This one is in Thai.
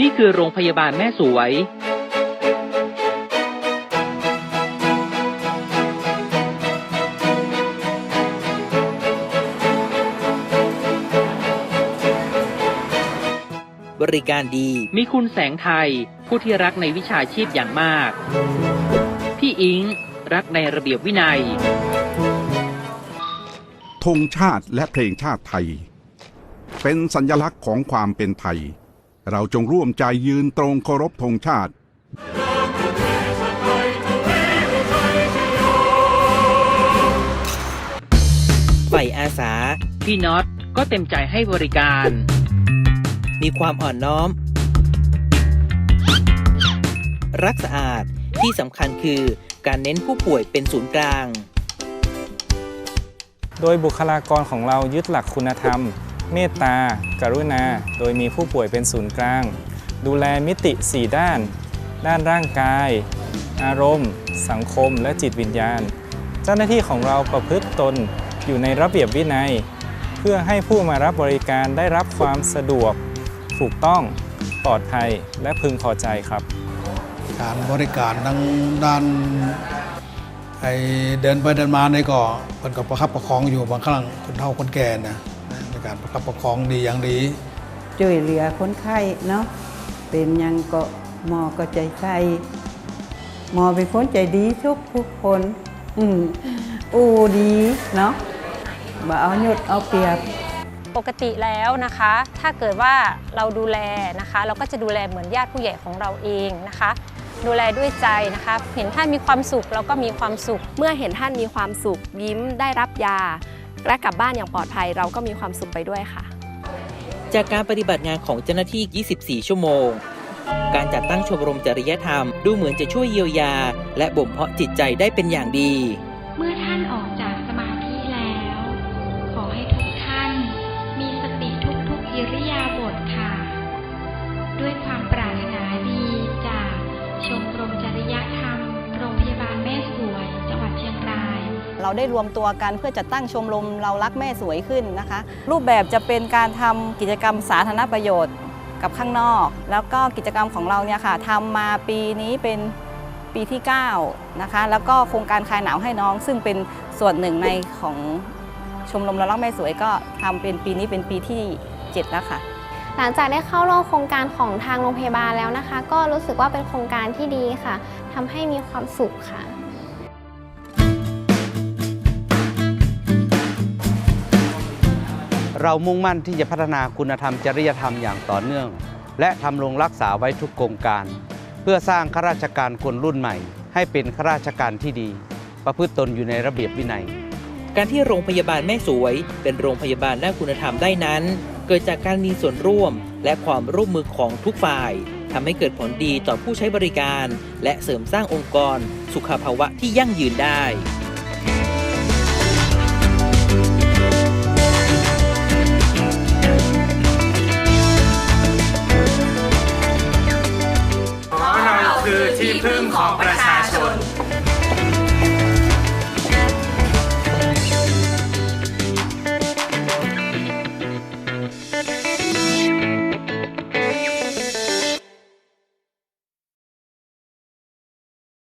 นี่คือโรงพยาบาลแม่สวย บริการดี มีคุณแสงไทย ผู้ที่รักในวิชาชีพอย่างมาก พี่อิงรักในระเบียบวินัย ธงชาติและเพลงชาติไทย เป็นสัญลักษณ์ของความเป็นไทย เราจงร่วมใจยืนตรงเคารพธงชาติ ฝ่ายอาสา พี่น็อตก็เต็มใจให้บริการ มีความอ่อนน้อม รักสะอาดที่สำคัญคือการเน้นผู้ป่วยเป็นศูนย์กลาง โดยบุคลากรของเรายึดหลักคุณธรรม เมตตากรุณา โดยมีผู้ป่วยเป็นศูนย์กลาง ดูแลมิติ 4 ด้าน ด้านร่างกาย อารมณ์ สังคม และจิตวิญญาณ เจ้าหน้าที่ของเราประพฤติตนอยู่ในระเบียบวินัย เพื่อให้ผู้มารับบริการได้รับความสะดวก ถูกต้องปลอดภัยและพึงพอใจครับการบริการทางด้านไอเดินไปเดินมาในก็เป็นกับประคับประคองอยู่บางครั้งคนเฒ่าคนแก่นะ การประคับประคองดีอย่างดีช่วยเหลือคนไข้เนาะเป็นหยังก็หมอก็ใจใส่หมอเป็นคนใจดีทุกทุกคนอืมอูดีเนาะบ่เอาหยุดเอาเปรียบปกติแล้วนะคะ ถ้าเกิดว่าเราดูแลนะคะ เราก็จะดูแลเหมือนญาติผู้ใหญ่ของเราเองนะคะ ดูแลด้วยใจนะคะ เห็นท่านมีความสุขเราก็มีความสุข เมื่อเห็นท่านมีความสุขยิ้มได้รับยา และกลับบ้านอย่างปลอดภัยเราก็มีความสุขไปด้วยค่ะ จากการปฏิบัติงานของเจ้าหน้าที่ 24 ชั่วโมง การจัดตั้งชมรมจริยธรรมดูเหมือนจะช่วยเยียวยา และบ่มเพาะจิตใจได้เป็นอย่างดี เมื่อท่านออกจาก เราได้รวมตัวกันเพื่อจะตั้งชมรมเรารักแม่สวยขึ้นนะคะ รูปแบบจะเป็นการทำกิจกรรมสาธารณประโยชน์กับข้างนอก แล้วก็กิจกรรมของเราเนี่ยค่ะทำมาปีนี้เป็นปีที่9นะคะแล้วก็โครงการคลายหนาวให้น้อง ซึ่งเป็นส่วนหนึ่งในของชมรมเรารักแม่สวยก็ทำเป็นปีนี้เป็นปีที่7แล้วค่ะหลังจากได้เข้าร่วมโครงการของทางโรงพยาบาลแล้วนะคะ ก็รู้สึกว่าเป็นโครงการที่ดีค่ะทำให้มีความสุขค่ะ เรามุ่งมั่นที่จะพัฒนาคุณธรรมจริยธรรมอย่างต่อเนื่อง และทำรงรักษาไว้ทุกโครงการ เพื่อสร้างข้าราชการคนรุ่นใหม่ ให้เป็นข้าราชการที่ดี ประพฤติตนอยู่ในระเบียบวินัย การที่โรงพยาบาลแม่สวย เป็นโรงพยาบาลด้านคุณธรรมได้นั้น เกิดจากการมีส่วนร่วม และความร่วมมือของทุกฝ่ายทำให้เกิดผลดีต่อผู้ใช้บริการ และเสริมสร้างองค์กร สุขภาวะที่ยั่งยืนได้